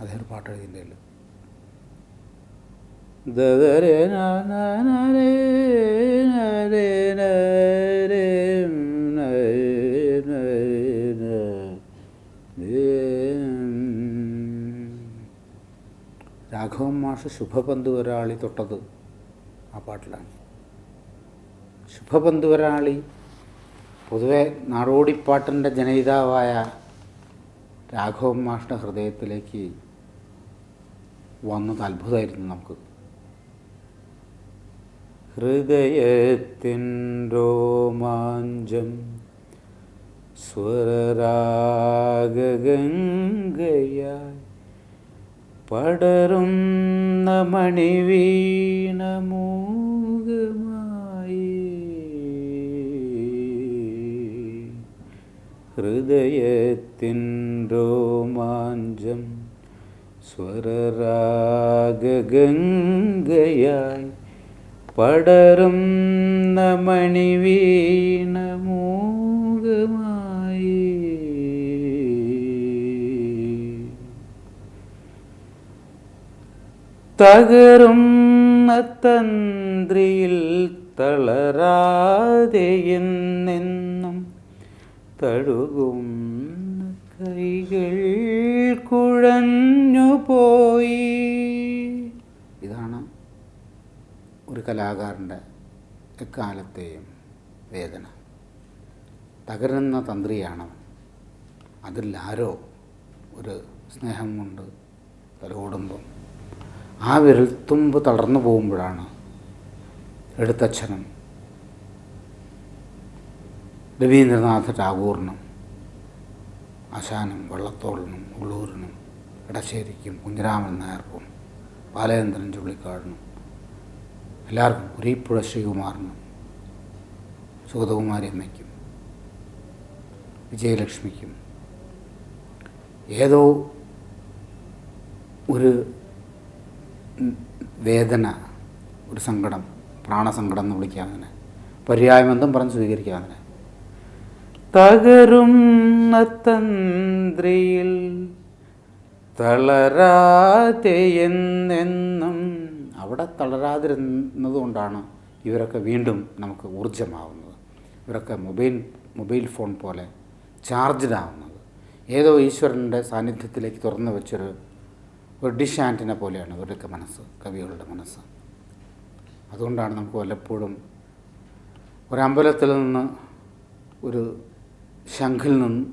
അദ്ദേഹം ഒരു പാട്ട് എഴുതിന്റെ രാഘവൻ മാഷ് ശുഭപന്തുവരാളി തൊട്ടത് ആ പാട്ടിലാണ്. ശുഭപന്തുവരാളി പൊതുവെ നാടോടിപ്പാട്ടിന്റെ ജനയിതാവായ രാഘവൻ മാഷിന്റെ ഹൃദയത്തിലേക്ക് വന്നത് അത്ഭുതമായിരുന്നു നമുക്ക്. ഹൃദയത്തിൻ രോമാഞ്ചം സ്വരരാഗംഗയായി പടരുന്ന മണിവീണമൂകമായി ഹൃദയത്തിൻ രോമാഞ്ചം സ്വരരാഗംഗയായി പടരുന്ന മണിവീണമൂകമായി തകരുന്ന തന്ത്രിയിൽ തളരാതെ എന്നെന്നും തഴുകുന്ന കൈകൾ കുഴഞ്ഞു പോയി. ഇതാണ് ഒരു കലാകാരന്റെ എക്കാലത്തെയും വേദന. തകരുന്ന തന്ത്രിയാണ് അതിൽ ആരോ ഒരു സ്നേഹം കൊണ്ട് തലോടുമ്പം ആ വിരൽത്തുമ്പ് തളർന്നു പോകുമ്പോഴാണ് എടുത്തച്ഛനും രവീന്ദ്രനാഥ ടാഗോറിനും ആശാനും വള്ളത്തോളിനും ഉള്ളൂരിനും ഇടശ്ശേരിക്കും കുഞ്ഞിരാമൻ നായർക്കും ബാലചന്ദ്രൻ ചുള്ളിക്കാടിനും എല്ലാവർക്കും കുരീപ്പുഴ ശ്രീകുമാറിനും സുഗതകുമാരി അമ്മയ്ക്കും വിജയലക്ഷ്മിക്കും. ഏതോ ഒരു വേദന ഒരു സങ്കടം പ്രാണസങ്കടം എന്ന് വിളിക്കാം അതിനെ പര്യായമെന്തും പറഞ്ഞ് സ്വീകരിക്കാം അതിനെ തകരുന്ന തന്ത്രിയിൽ തളരാതെ എന്നെന്നും. അവിടെ തളരാതിരുന്നതുകൊണ്ടാണ് ഇവരൊക്കെ വീണ്ടും നമുക്ക് ഊർജമാവുന്നത് ഇവരൊക്കെ മൊബൈൽ മൊബൈൽ ഫോൺ പോലെ ചാർജ്ഡ് ആവുന്നത് ഏതോ ഈശ്വരന്റെ സാന്നിധ്യത്തിലേക്ക് തുറന്നു വെച്ചൊരു ഒരു ഡിഷ് ആന്റിനെ പോലെയാണ് ഇവരുടെയൊക്കെ മനസ്സ് കവികളുടെ മനസ്സ്. അതുകൊണ്ടാണ് നമുക്ക് വല്ലപ്പോഴും ഒരമ്പലത്തിൽ നിന്ന് ഒരു ശംഖിൽ നിന്ന്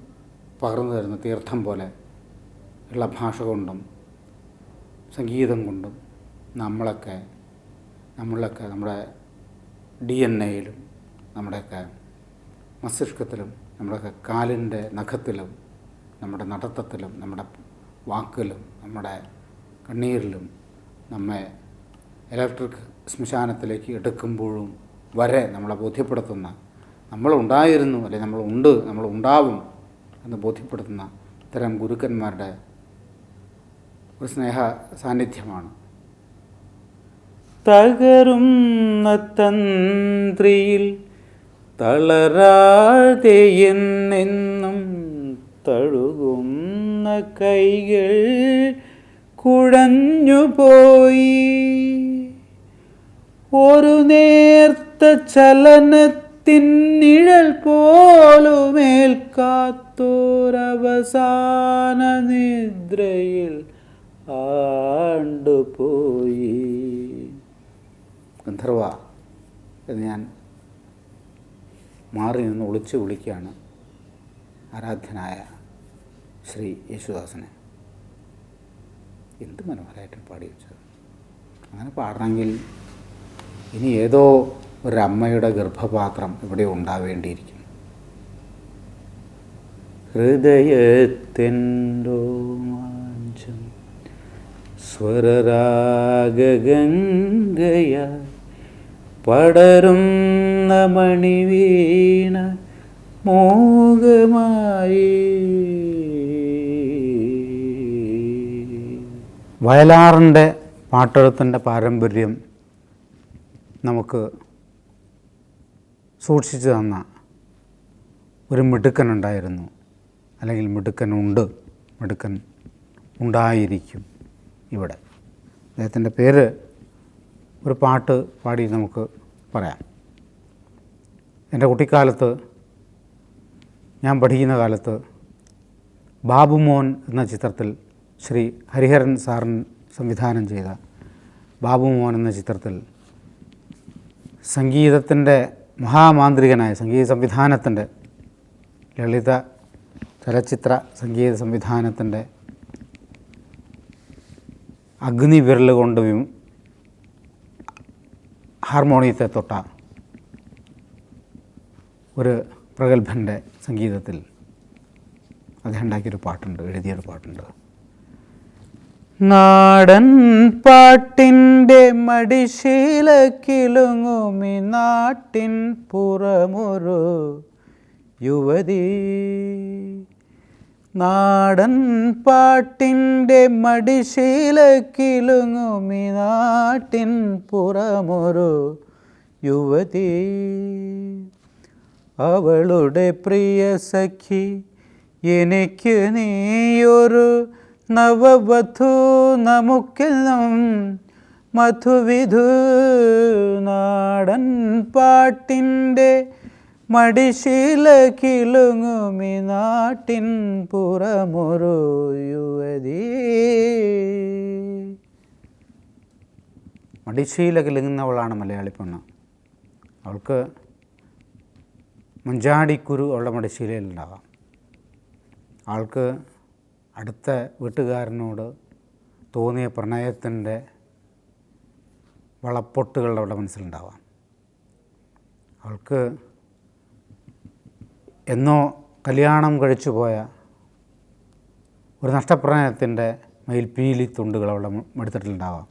പകർന്നു തരുന്ന തീർത്ഥം പോലെ ഉള്ള ഭാഷ കൊണ്ടും സംഗീതം കൊണ്ടും നമ്മളൊക്കെ നമ്മളൊക്കെ നമ്മുടെ ഡി എൻ എയിലും നമ്മുടെയൊക്കെ മസ്തിഷ്കത്തിലും നമ്മുടെയൊക്കെ കാലിന്റെ നഖത്തിലും നമ്മുടെ നടത്തത്തിലും നമ്മുടെ വാക്കിലും നമ്മുടെ കണ്ണീരിലും നമ്മെ ഇലക്ട്രിക് ശ്മശാനത്തിലേക്ക് എടുക്കുമ്പോഴും വരെ നമ്മളെ ബോധ്യപ്പെടുത്തുന്ന നമ്മളുണ്ടായിരുന്നു അല്ലെങ്കിൽ നമ്മളുണ്ട് നമ്മളുണ്ടാവും എന്ന് ബോധ്യപ്പെടുത്തുന്ന ഇത്തരം ഗുരുക്കന്മാരുടെ ഒരു സ്നേഹ സാന്നിധ്യമാണ്. തകരുന്ന തന്ത്രിയിൽ തളരാതെ എന്നെന്നും തഴുകുന്ന കൈകൾ കുഴഞ്ഞുപോയി. ഒരു നേർത്ത ചലനത്തിൻ നിഴൽ പോലുമേൽക്കാത്തോരവസാന നിദ്രയിൽ ആണ്ടുപോയി. ഗന്ധർവ എന്ന് ഞാൻ മാറി നിന്ന് ഒളിച്ചു വിളിക്കുകയാണ് ആരാധ്യനായ ശ്രീ യേശുദാസനെ. എന്ത് മനോഹരമായിട്ട് പാടി വെച്ചത്. അങ്ങനെ പാടണമെങ്കിൽ ഇനി ഏതോ ഒരമ്മയുടെ ഗർഭപാത്രം ഇവിടെ ഉണ്ടാവേണ്ടിയിരിക്കുന്നു. ഹൃദയത്തിന്റോമാഞ്ചം സ്വരരാഗംഗയ പടരുന്ന മണിവീണ മോഹമായി. വയലാറിന്റെ പാട്ടെഴുത്തിന്റെ പാരമ്പര്യം നമുക്ക് സൂക്ഷിച്ചു തന്ന ഒരു മിടുക്കനുണ്ടായിരുന്നു. അല്ലെങ്കിൽ മിടുക്കനുണ്ട്. മിടുക്കൻ ഉണ്ടായിരിക്കും ഇവിടെ. അദ്ദേഹത്തിന്റെ പേര് ഒരു പാട്ട് പാടി നമുക്ക് പറയാം. എന്റെ കുട്ടിക്കാലത്ത് ഞാൻ പഠിക്കുന്ന കാലത്ത് ബാബുമോൻ എന്ന ചിത്രത്തിൽ ശ്രീ ഹരിഹരൻ സാറിൻ സംവിധാനം ചെയ്ത ബാബുമോൻ എന്ന ചിത്രത്തിൽ സംഗീതത്തിന്റെ മഹാമാന്ത്രികനായ സംഗീത സംവിധാനത്തിന്റെ ലളിത ചലച്ചിത്ര സംഗീത സംവിധാനത്തിന്റെ അഗ്നി വിരൽ കൊണ്ട് ഹാർമോണിയത്തെ തൊട്ട ഒരു പ്രഗത്ഭന്റെ സംഗീതത്തിൽ അദ്ദേഹം ഉണ്ടാക്കിയൊരു പാട്ടുണ്ട് എഴുതിയൊരു പാട്ടുണ്ട്. നാടൻ പാട്ടിന്റെ മടിശീല കിളുങ്ങുമി നാട്ടിൻ പുറമൊരു യുവതി. നാടൻ പാട്ടിന്റെ മടിശീല കിളുങ്ങുമി നാട്ടിൻ പുറമൊരു യുവതി. അവളുടെ പ്രിയ സഖി എനിക്ക് നീയൊരു നവവധു നമുക്കെല്ലാം മധുവിധു നാടൻ പാട്ടിന്റെ മടിശീല കിളുങ്ങുമി നാട്ടിൻ പുറമൊരു യുവതി മടിശീല കിളുങ്ങുന്നവളാണ് മലയാളി പെണ്ണ് അവൾക്ക് മഞ്ചാടിക്കുരു അവളുടെ മടിശീലയിലുണ്ടാവാം. ആൾക്ക് അടുത്ത വീട്ടുകാരനോട് തോന്നിയ പ്രണയത്തിന്റെ വളപ്പൊട്ടുകൾ അവളുടെ മനസ്സിലുണ്ടാവാം. അവൾക്ക് എന്നോ കല്യാണം കഴിച്ചു പോയ ഒരു നഷ്ടപ്രണയത്തിന്റെ മയിൽപ്പീലി തുണ്ടുകൾ അവളുടെ മടുത്തിട്ടുണ്ടാവാം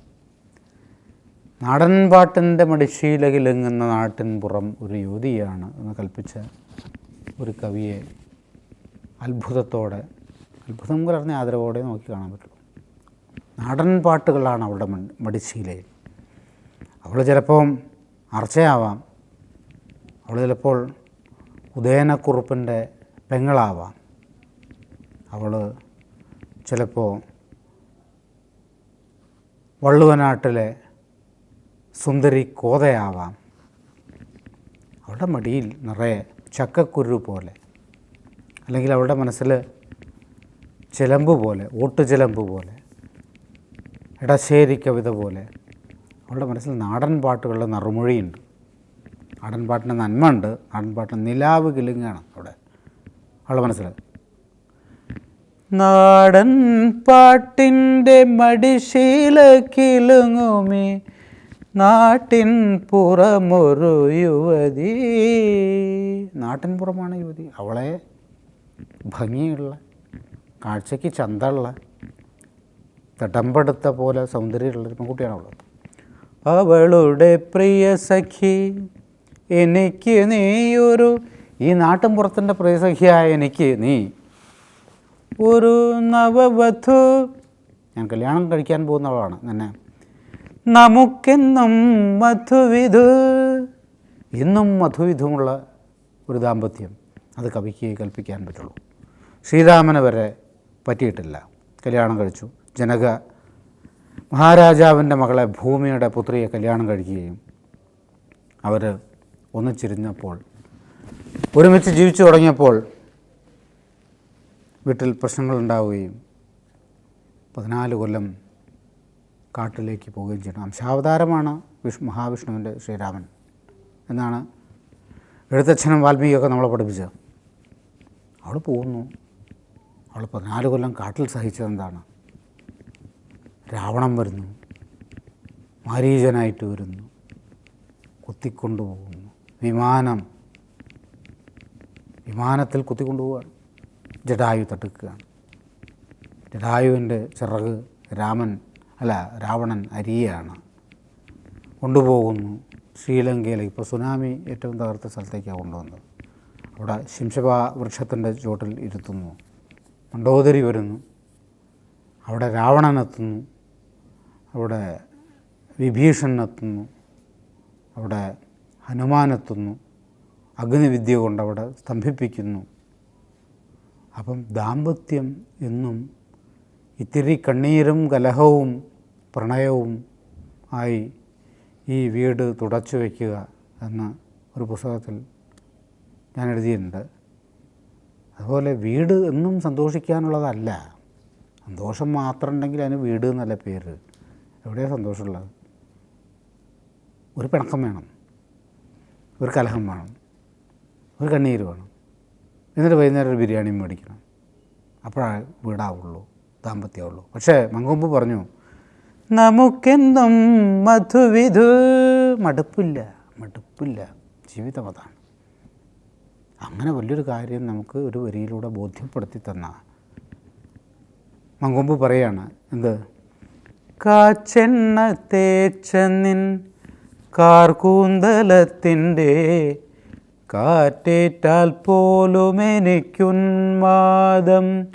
നാടൻ പാട്ടിന്റെ മടിശീലകിലെങ്ങുന്ന നാട്ടിൻ പുറം ഒരു യുവതിയാണ് എന്ന് കൽപ്പിച്ച ഒരു കവിയെ അത്ഭുതത്തോടെ അത്ഭുതം കലർന്ന ആദരവോടെ നോക്കി കാണാൻ പറ്റുള്ളൂ. നാടൻ പാട്ടുകളാണ് അവളുടെ മടിശീലയിൽ. അവൾ ചിലപ്പോൾ അർച്ചയാവാം. അവൾ ചിലപ്പോൾ ഉദയനക്കുറുപ്പിന്റെ പെങ്ങളാവാം. അവൾ ചിലപ്പോൾ വള്ളുവനാട്ടിലെ സുന്ദരി കോതയാവാം. അവളുടെ മടിയിൽ നിറയെ ചക്കക്കുരു പോലെ. അല്ലെങ്കിൽ അവളുടെ മനസ്സിൽ ചിലമ്പ് പോലെ ഓട്ടുചിലമ്പ് പോലെ ഇടശ്ശേരി കവിത പോലെ അവളുടെ മനസ്സിൽ നാടൻ പാട്ടുകളുടെ നറുമൊഴിയുണ്ട്. നാടൻ പാട്ടിന് നന്മ ഉണ്ട് നാടൻ പാട്ടിന് നിലാവ് കിലുങ്ങാണ് അവിടെ. അവളുടെ മനസ്സിൽ. നാടൻ പാട്ടിന്റെ മടിശീല കിലുങ്ങുമേ നാട്ടിൻ പുറമൊരു യുവതി. നാട്ടിൻ പുറമാണ് യുവതി. അവളെ ഭംഗിയുള്ള കാഴ്ചയ്ക്ക് ചന്തള്ള തടമ്പെടുത്ത പോലെ സൗന്ദര്യമുള്ളൊരു പെൺകുട്ടിയാണ് അവൾ അവളുടെ പ്രിയ സഖി എനിക്ക് നീയൊരു ഈ നാട്ടിൻ പുറത്തിന്റെ പ്രിയ സഖിയായ എനിക്ക് നീ ഒരു നവവധു. ഞാൻ കല്യാണം കഴിക്കാൻ പോകുന്നവളാണ് എന്നെ നമുക്കെന്നും മധുവിധു. എന്നും മധുവിധുമുള്ള ഒരു ദാമ്പത്യം. അത് കവിക്ക് കൽപ്പിക്കാൻ പറ്റുള്ളൂ. ശ്രീരാമന് വരെ പറ്റിയിട്ടില്ല. കല്യാണം കഴിച്ചു. ജനക മഹാരാജാവിന്റെ മകളെ ഭൂമിയുടെ പുത്രിയെ കല്യാണം കഴിക്കുകയും അവർ ഒന്നിച്ചിരുന്നപ്പോൾ ഒരുമിച്ച് ജീവിച്ചു തുടങ്ങിയപ്പോൾ വീട്ടിൽ പ്രശ്നങ്ങളുണ്ടാവുകയും പതിനാല് കൊല്ലം കാട്ടിലേക്ക് പോവുകയും ചെയ്യണം അംശാവതാരമാണ് വിഷ് മഹാവിഷ്ണുവിന്റെ ശ്രീരാമൻ എന്നാണ് എഴുത്തച്ഛനും വാൽമീകിയൊക്കെ നമ്മളെ പഠിപ്പിച്ചത്. അവൾ പോകുന്നു. അവൾ പതിനാല് കൊല്ലം കാട്ടിൽ സഹിച്ചതെന്താണ്? രാവണം വരുന്നു മാരീചനായിട്ട് വരുന്നു കുത്തിക്കൊണ്ടുപോകുന്നു. വിമാനം. വിമാനത്തിൽ കുത്തിക്കൊണ്ടുപോവുകയാണ് ജഡായു തട്ടുക്കുകയാണ് ജഡായുവിന്റെ ചിറക് രാമൻ അല്ല രാവണൻ അരിയാണ്. കൊണ്ടുപോകുന്നു. ശ്രീലങ്കയിലേക്ക് ഇപ്പോൾ സുനാമി ഏറ്റവും തകർത്ത സ്ഥലത്തേക്കാണ് കൊണ്ടുവന്നത്. അവിടെ ശിംശപ വൃക്ഷത്തിന്റെ ചുവട്ടിൽ ഇരുത്തുന്നു. മണ്ടോദരി വരുന്നു. അവിടെ രാവണനെത്തുന്നു. അവിടെ വിഭീഷണനെത്തുന്നു. അവിടെ ഹനുമാനെത്തുന്നു. അഗ്നിവിദ്യ കൊണ്ട് അവിടെ സ്തംഭിപ്പിക്കുന്നു. അപ്പം ദാമ്പത്യം എന്നും ഇത്തിരി കണ്ണീരും കലഹവും പ്രണയവും ആയി ഈ വീട് തുടച്ചു വയ്ക്കുക എന്ന ഒരു പുസ്തകത്തിൽ ഞാൻ എഴുതിയിട്ടുണ്ട്. അതുപോലെ വീട് എന്നും സന്തോഷിക്കാനുള്ളതല്ല. സന്തോഷം മാത്രം ഉണ്ടെങ്കിൽ അതിന് വീട് എന്നല്ല പേര്. എവിടെയാണ് സന്തോഷമുള്ളത്? ഒരു പിണക്കം വേണം. ഒരു കലഹം വേണം. ഒരു കണ്ണീര് വേണം. എന്നിട്ട് വൈകുന്നേരം ഒരു ബിരിയാണി മേടിക്കണം. അപ്പോഴാണ് വീടാവുള്ളൂ ദാമ്പത്യമുള്ളൂ പക്ഷേ മങ്കൊമ്പ് പറഞ്ഞു നമുക്കെന്നും മധുവിധു. മടുപ്പില്ല മടുപ്പില്ല. ജീവിതം അതാണ്. അങ്ങനെ വലിയൊരു കാര്യം നമുക്ക് ഒരു വരിയിലൂടെ ബോധ്യപ്പെടുത്തി തന്ന മങ്കൊമ്പ് പറയാണ്. എന്ത്? കാച്ചെണ്ണ തേച്ചെന്നിൻ നിൻ കാർകൂന്തലത്തിന്റെ കാറ്റേറ്റാൽ പോലും എനിക്കുന്മാദം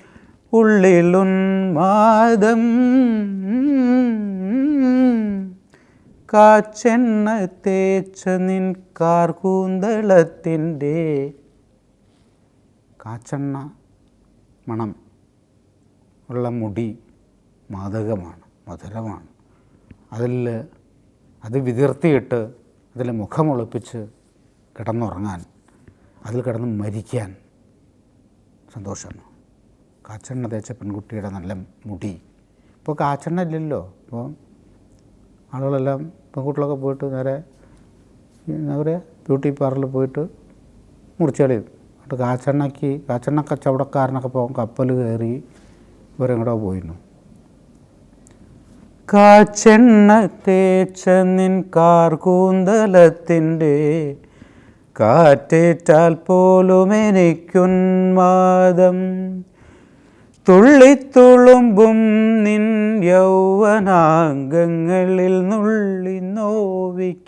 ഉള്ളിലുന്മാദം കാച്ചെണ്ണ തേച്ച നിൻ കാർകൂന്തളത്തിന്റെ കാച്ചെണ്ണ മണം ഉള്ള മുടി മാദകമാണ് മധുരമാണ്. അതിൽ അത് വിതിർത്തിയിട്ട് അതിൽ മുഖമൊളിപ്പിച്ച് കിടന്നുറങ്ങാൻ അതിൽ കിടന്ന് മരിക്കാൻ സന്തോഷമാണ്. കാച്ചെണ്ണ തേച്ച പെൺകുട്ടിയുടെ നല്ല മുടി. ഇപ്പോൾ കാച്ചെണ്ണ ഇല്ലല്ലോ. ഇപ്പോൾ ആളുകളെല്ലാം പെൺകുട്ടികളൊക്കെ പോയിട്ട് നേരെ അവർ ബ്യൂട്ടി പാർലറിൽ പോയിട്ട് മുറിച്ചെളിയും എന്നിട്ട് കാച്ചെണ്ണയ്ക്ക് കാച്ചെണ്ണ കച്ചവടക്കാരനൊക്കെ പോകും കപ്പൽ കയറി ഇവരെങ്ങോട്ടോ പോയിരുന്നു. കാച്ചെണ്ണ തേച്ച നിൻ കാർകൂന്തലത്തിന്റെ കാറ്റേറ്റാൽ പോലും എനിക്കുന്മാദം തുള്ളിത്തുളുമ്പും നിൻ യൗവനാംഗങ്ങളിൽ നുള്ളി നോവിക്കാനാവേശം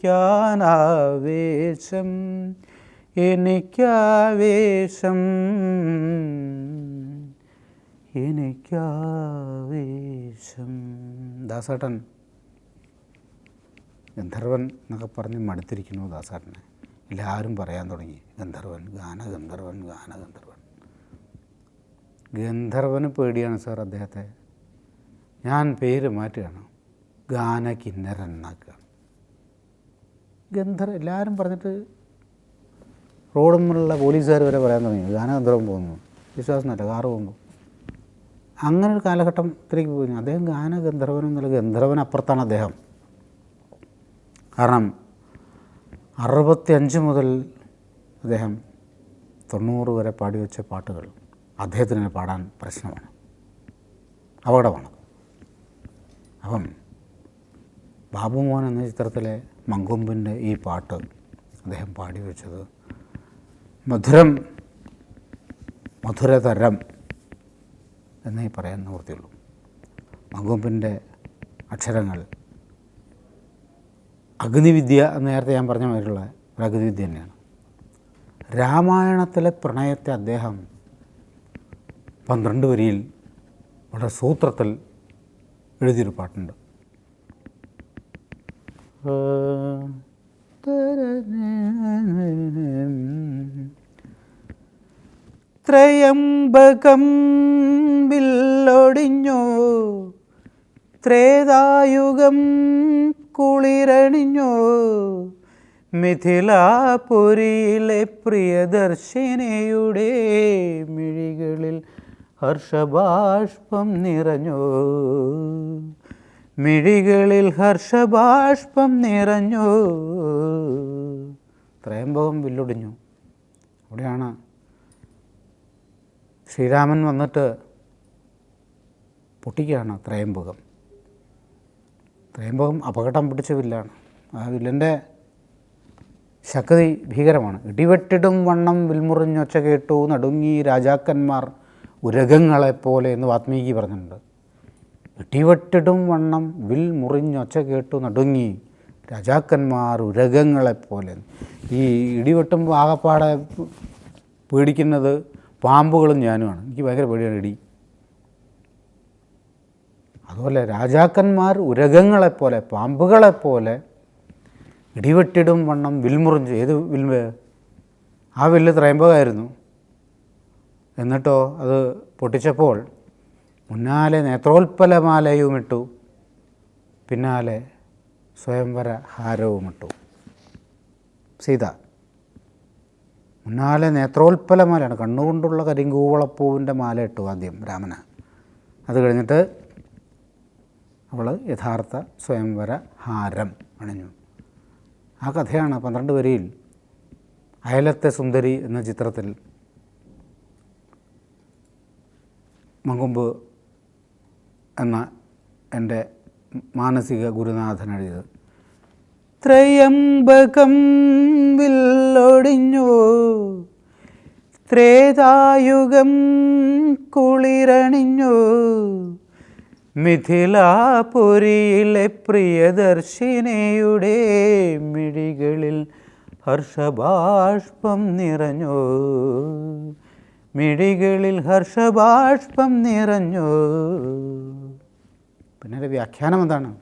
എനിക്കാവേശം. എനിക്കാവേശം. ദാസേട്ടൻ. ഗന്ധർവൻ എന്നൊക്കെ പറഞ്ഞ് മടുത്തിരിക്കുന്നു ദാസേട്ടനെ. എല്ലാവരും പറയാൻ തുടങ്ങി. ഗന്ധർവൻ ഗാന ഗന്ധർവൻ ഗന്ധർവന് പേടിയാണ് സാർ അദ്ദേഹത്തെ. ഞാൻ പേര് മാറ്റുകയാണ്. ഗാനകിന്നരൻ എന്നാക്കുകയാണ് ഗന്ധർവ എല്ലാവരും പറഞ്ഞിട്ട് റോഡുമുള്ള പോലീസുകാർ വരെ പറയാൻ തുടങ്ങി. ഗാനഗന്ധർവം പോകുന്നു. വിശ്വാസമല്ല കാറ് പോകുമ്പോൾ അങ്ങനെ ഒരു കാലഘട്ടത്തിലേക്ക് പോയി. അദ്ദേഹം ഗാനഗന്ധർവൻ എന്നുള്ള ഗന്ധർവൻ അപ്പുറത്താണ് അദ്ദേഹം. കാരണം അറുപത്തിയഞ്ച് മുതൽ അദ്ദേഹം തൊണ്ണൂറ് വരെ പാടി വെച്ച പാട്ടുകൾ അദ്ദേഹത്തിന് പാടാൻ പ്രശ്നമാണ്. അപകടമാണ്. അപ്പം ബാബുമോൻ എന്ന ചിത്രത്തിലെ മങ്കൊമ്പിന്റെ ഈ പാട്ട് അദ്ദേഹം പാടിവെച്ചത് മധുരം മധുരതരം എന്നേ പറയാൻ നിവൃത്തിയുള്ളൂ. മങ്കൊമ്പിന്റെ അക്ഷരങ്ങൾ അഗ്നിവിദ്യ നേരത്തെ ഞാൻ പറഞ്ഞ മാതിരിയുള്ള ഒരു അഗ്നിവിദ്യ തന്നെയാണ്. രാമായണത്തിലെ പ്രണയത്തെ അദ്ദേഹം പന്ത്രണ്ട് വരിയിൽ വളരെ സൂത്രത്തിൽ എഴുതിയൊരു പാട്ടുണ്ട്. ത്രയംബകം വില്ലൊടിഞ്ഞോ. ത്രേതായുഗം കുളിരണിഞ്ഞോ. മിഥിലാപുരിയിലെ പ്രിയദർശിനിയുടെ മിഴികളിൽ ഹർഷബാഷ്പം നിറഞ്ഞോ. മിഴികളിൽ ഹർഷബാഷ്പം നിറഞ്ഞു. ത്രയംബകം വില്ലൊടിഞ്ഞു. അവിടെയാണ് ശ്രീരാമൻ വന്നിട്ട് പൊട്ടിക്കുകയാണ് ത്രയംബകം. ത്രയംബകം അപകടം പിടിച്ച വില്ലാണ്. ആ വില്ലന്റെ ശക്തി ഭീകരമാണ്. ഇടിവെട്ടിടും വണ്ണം വിൽമുറിഞ്ഞൊച്ച കേട്ടു. നടുങ്ങി രാജാക്കന്മാർ ഉരകങ്ങളെപ്പോലെ എന്ന് വാത്മീകി പറഞ്ഞിട്ടുണ്ട്. ഇടിവെട്ടിടും വണ്ണം വിൽ മുറിഞ്ഞൊച്ച കേട്ടു നടുങ്ങി. രാജാക്കന്മാർ ഉരകങ്ങളെപ്പോലെ. ഈ ഇടിവെട്ടുമ്പോൾ ആകപ്പാടെ പേടിക്കുന്നത് പാമ്പുകളും ഞാനുമാണ്. എനിക്ക് ഭയങ്കര പേടിയാണ് ഇടി. അതുപോലെ രാജാക്കന്മാർ ഉരകങ്ങളെപ്പോലെ പാമ്പുകളെപ്പോലെ ഇടിവെട്ടിടും വണ്ണം വിൽമുറിഞ്ച് ഏത് വിൽമ് ആ വില്ല് ത്രയമ്പകമായിരുന്നു എന്നിട്ടോ അത് പൊട്ടിച്ചപ്പോൾ മുന്നാലെ നേത്രോൽപ്പലമാലയുമിട്ടു പിന്നാലെ സ്വയംവര ഹാരവുമിട്ടു. സീത മുന്നാലെ നേത്രോൽപ്പലമാലയാണ് കണ്ണുകൊണ്ടുള്ള കരിങ്കൂവളപ്പൂവിന്റെ മാല ഇട്ടു ആദ്യം രാമന്. അത് കഴിഞ്ഞിട്ട് അവൾ യഥാർത്ഥ സ്വയംവര ഹാരം അണിഞ്ഞു. ആ കഥയാണ് പന്ത്രണ്ട് വരിയിൽ അയലത്തെ സുന്ദരി എന്ന ചിത്രത്തിൽ മങ്കൊമ്പ് എന്ന എന്റെ മാനസിക ഗുരുനാഥൻ എഴുതിയത്. ത്രയംബകം വില്ലൊടിഞ്ഞു. ത്രേതായുഗം കുളിരണിഞ്ഞു. മിഥിലാപുരിയിലെ പ്രിയദർശിനിയുടെ മിഴികളിൽ ഹർഷബാഷ്പം നിറഞ്ഞു. മിഴികളിൽ ഹർഷബാഷ്പം നിറഞ്ഞു. പിന്നെ ഒരു വ്യാഖ്യാനം എന്താണ്?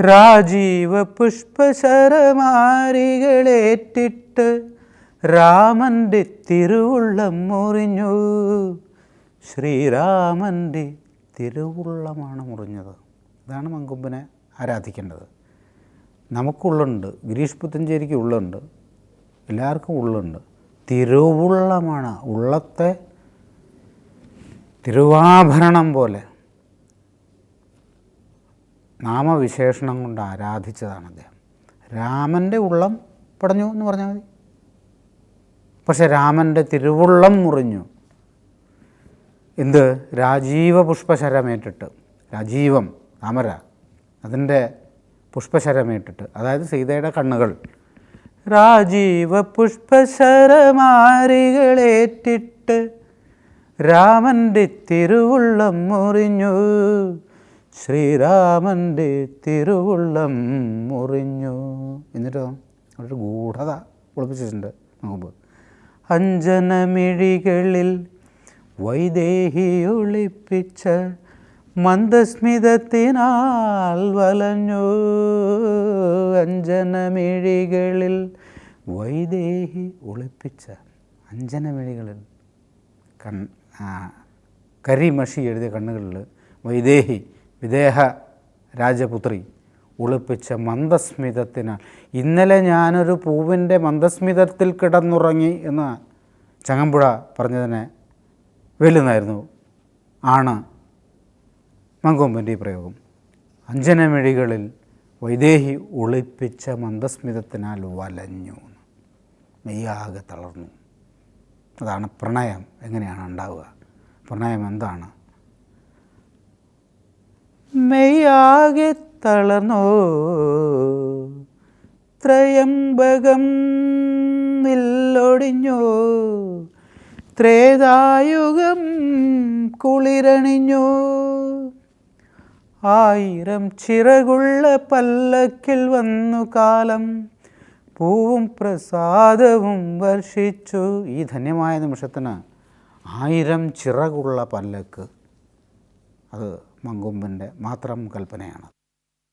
രാജീവ പുഷ്പശരമാരികളേറ്റിട്ട് രാമന്റെ തിരുവുള്ളം മുറിഞ്ഞു. ശ്രീരാമന്റെ തിരുവുള്ളമാണ് മുറിഞ്ഞത്. ഇതാണ് മങ്കൊമ്പിനെ ആരാധിക്കേണ്ടത്. നമുക്കുള്ളുണ്ട് ഗിരീഷ് പുത്തഞ്ചേരിക്ക് ഉള്ളുണ്ട് എല്ലാവർക്കും ഉള്ളുണ്ട്. തിരുവുള്ളമാണ് ഉള്ളത്തെ തിരുവാഭരണം പോലെ. നാമവിശേഷണം കൊണ്ട് ആരാധിച്ചതാണ് അദ്ദേഹം. രാമന്റെ ഉള്ളം പടഞ്ഞു എന്ന് പറഞ്ഞാൽ മതി. പക്ഷെ രാമന്റെ തിരുവുള്ളം മുറിഞ്ഞു. എന്ത്? രാജീവ പുഷ്പശരമേറ്റിട്ട്. രാജീവം താമര അതിന്റെ പുഷ്പശരമേറ്റിട്ട്. അതായത് സീതയുടെ കണ്ണുകൾ. രാജീവ പുഷ്പശരമാരികളേറ്റിട്ട് രാമന്റെ തിരുവുള്ളം മുറിഞ്ഞു. ശ്രീരാമന്റെ തിരുവുള്ളം മുറിഞ്ഞു. എന്നിട്ടോ? അവിടെ ഗൂഢത ഒളിപ്പിച്ചിട്ടുണ്ട് നോക്കുമ്പോൾ അഞ്ജനമിഴികളിൽ വൈദേഹി ഒളിപ്പിച്ച മന്ദസ്മിതത്തിനാൽ വലഞ്ഞു. അഞ്ജനമിഴികളിൽ വൈദേഹി ഒളിപ്പിച്ച അഞ്ജനമിഴികളിൽ കൺ കരിമഷി എഴുതിയ കണ്ണുകളിൽ വൈദേഹി വിദേഹ രാജപുത്രി ഒളിപ്പിച്ച മന്ദസ്മിതത്തിനാൽ ഇന്നലെ ഞാനൊരു പൂവിന്റെ മന്ദസ്മിതത്തിൽ കിടന്നുറങ്ങി എന്ന് ചങ്ങമ്പുഴ പറഞ്ഞതിനെ വെല്ലുന്നായിരുന്നു. ആണ് മങ്കൊമ്പന്റെ ഈ പ്രയോഗം. അഞ്ജനമിഴികളിൽ വൈദേഹി ഒളിപ്പിച്ച മന്ദസ്മിതത്തിനാൽ വലഞ്ഞു. മെയ്യാകെ തളർന്നു. അതാണ് പ്രണയം. എങ്ങനെയാണ് ഉണ്ടാവുക? പ്രണയം എന്താണ്? മെയ്യാകെ തളർന്നോ? ത്രയംബകം നില്ലൊടിഞ്ഞോ? ത്രേതായുഗം കുളിരണിഞ്ഞോ? ആയിരം ചിറകുള്ള പല്ലക്കിൽ വന്നു കാലം പൂവും പ്രസാദവും വർഷിച്ചു. ഈ ധന്യമായ നിമിഷത്തിന് ആയിരം ചിറകുള്ള പല്ലക്ക്. അത് മങ്കൊമ്പിന്റെ മാത്രം കൽപ്പനയാണ്.